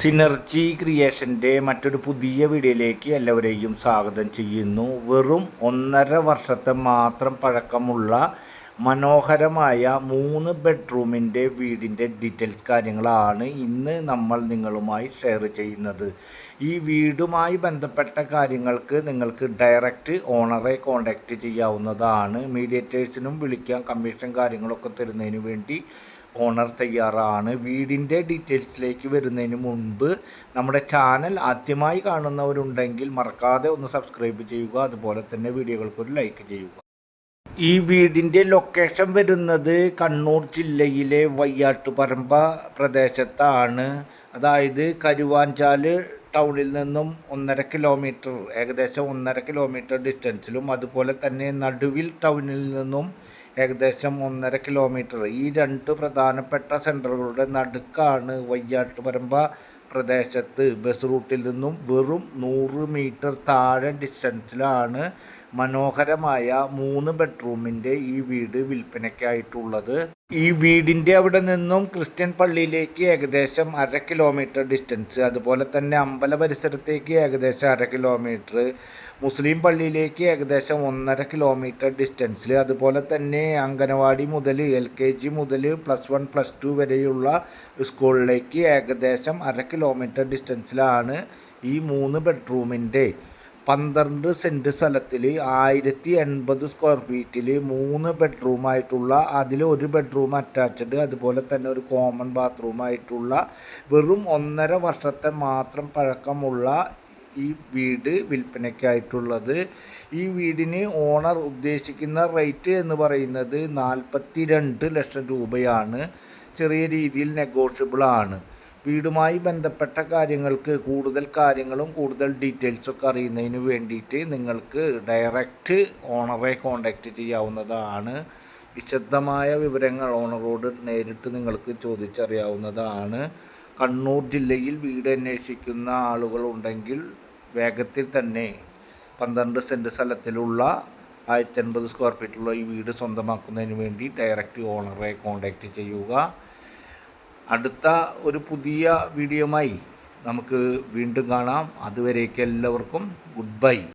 Synergy ക്രിയേഷന്റെ മറ്റൊരു പുതിയ വീഡിയോയിലേക്ക് എല്ലാവരെയും സ്വാഗതം ചെയ്യുന്നു. വെറും ഒന്നര വർഷത്തെ മാത്രം പഴക്കമുള്ള മനോഹരമായ മൂന്ന് ബെഡ്റൂമിന്റെ വീടിന്റെ ഡീറ്റെയിൽസ് കാര്യങ്ങളാണ് ഇന്ന് നമ്മൾ നിങ്ങളുമായി ഷെയർ ചെയ്യുന്നത്. ഈ വീടുമായി ബന്ധപ്പെട്ട കാര്യങ്ങൾക്ക് നിങ്ങൾക്ക് ഡയറക്റ്റ് ഓണറെ കോൺടാക്റ്റ് ചെയ്യാവുന്നതാണ്. മീഡിയേറ്റേഴ്സിനും വിളിക്കാം കമ്മീഷൻ കാര്യങ്ങളൊക്കെ തരുന്നതിന് വേണ്ടി ഓണർ തയ്യാറാണ്. വീടിന്റെ ഡീറ്റെയിൽസിലേക്ക് വരുന്നതിന് മുൻപ് നമ്മുടെ ചാനൽ ആദ്യമായി കാണുന്നവരുണ്ടെങ്കിൽ മറക്കാതെ ഒന്ന് സബ്സ്ക്രൈബ് ചെയ്യുക. അതുപോലെ തന്നെ വീഡിയോകൾക്കൊരു ലൈക്ക് ചെയ്യുക. ഈ വീടിന്റെ ലൊക്കേഷൻ വരുന്നത് കണ്ണൂർ ജില്ലയിലെ വയ്യാട്ടുപറമ്പ പ്രദേശത്താണ്. അതായത് കരുവാഞ്ചാൽ ടൗണിൽ നിന്നും ഒന്നര കിലോമീറ്റർ ഏകദേശം ഒന്നര കിലോമീറ്റർ ഡിസ്റ്റൻസിലും അതുപോലെ തന്നെ നടുവിൽ ടൗണിൽ നിന്നും ഏകദേശം ഒന്നര കിലോമീറ്റർ ഈ രണ്ട് പ്രധാനപ്പെട്ട സെന്ററുകളുടെ നടുക്കാണ് വയ്യാട്ടുപറമ്പ പ്രദേശത്ത് ബസ് റൂട്ടിൽ നിന്നും വെറും നൂറ് മീറ്റർ താഴെ ഡിസ്റ്റൻസിലാണ് മനോഹരമായ മൂന്ന് ബെഡ്റൂമിന്റെ ഈ വീട് വിൽപ്പനയ്ക്കായിട്ടുള്ളത്. ഈ വീടിന്റെ അവിടെ നിന്നും ക്രിസ്ത്യൻ പള്ളിയിലേക്ക് ഏകദേശം അര കിലോമീറ്റർ ഡിസ്റ്റൻസ് അതുപോലെ തന്നെ അമ്പല പരിസരത്തേക്ക് ഏകദേശം അര കിലോമീറ്റർ മുസ്ലിം പള്ളിയിലേക്ക് ഏകദേശം ഒന്നര കിലോമീറ്റർ ഡിസ്റ്റൻസിൽ അതുപോലെ തന്നെ അംഗനവാടി മുതൽ എൽ കെ ജി മുതൽ പ്ലസ് വൺ പ്ലസ് ടു വരെയുള്ള സ്കൂളിലേക്ക് ഏകദേശം അര കിലോമീറ്റർ ഡിസ്റ്റൻസിലാണ് ഈ മൂന്ന് ബെഡ്റൂമിന്റെ പന്ത്രണ്ട് സെന്റ് സ്ഥലത്തിൽ ആയിരത്തി എൺപത് സ്ക്വയർ ഫീറ്റിൽ മൂന്ന് ബെഡ്റൂമായിട്ടുള്ള അതിൽ ഒരു ബെഡ്റൂം അറ്റാച്ച്ഡ് അതുപോലെ തന്നെ ഒരു കോമൺ ബാത്റൂമായിട്ടുള്ള വെറും ഒന്നര വർഷത്തെ മാത്രം പഴക്കമുള്ള ഈ വീട് വിൽപ്പനയ്ക്കായിട്ടുള്ളത്. ഈ വീടിന് ഓണർ ഉദ്ദേശിക്കുന്ന റേറ്റ് എന്ന് പറയുന്നത് നാൽപ്പത്തി ലക്ഷം രൂപയാണ്. ചെറിയ രീതിയിൽ നെഗോഷ്യബിൾ ആണ്. വീടുമായി ബന്ധപ്പെട്ട കാര്യങ്ങൾക്ക് കൂടുതൽ കാര്യങ്ങളും കൂടുതൽ ഡീറ്റെയിൽസൊക്കെ അറിയുന്നതിന് വേണ്ടിയിട്ട് നിങ്ങൾക്ക് ഡയറക്റ്റ് ഓണറെ കോൺടാക്റ്റ് ചെയ്യാവുന്നതാണ്. വിശദമായ വിവരങ്ങൾ ഓണറോട് നേരിട്ട് നിങ്ങൾക്ക് ചോദിച്ചറിയാവുന്നതാണ്. കണ്ണൂർ ജില്ലയിൽ വീട് അന്വേഷിക്കുന്ന ആളുകളുണ്ടെങ്കിൽ വേഗത്തിൽ തന്നെ പന്ത്രണ്ട് സെന്റ് സ്ഥലത്തിലുള്ള ആയിരത്തി അൻപത് സ്ക്വയർ ഫീറ്റുള്ള ഈ വീട് സ്വന്തമാക്കുന്നതിന് വേണ്ടി ഡയറക്റ്റ് ഓണറെ കോൺടാക്റ്റ് ചെയ്യുക. അടുത്ത ഒരു പുതിയ വീഡിയോയുമായി നമുക്ക് വീണ്ടും കാണാം. അതുവരേക്ക് എല്ലാവർക്കും ഗുഡ് ബൈ.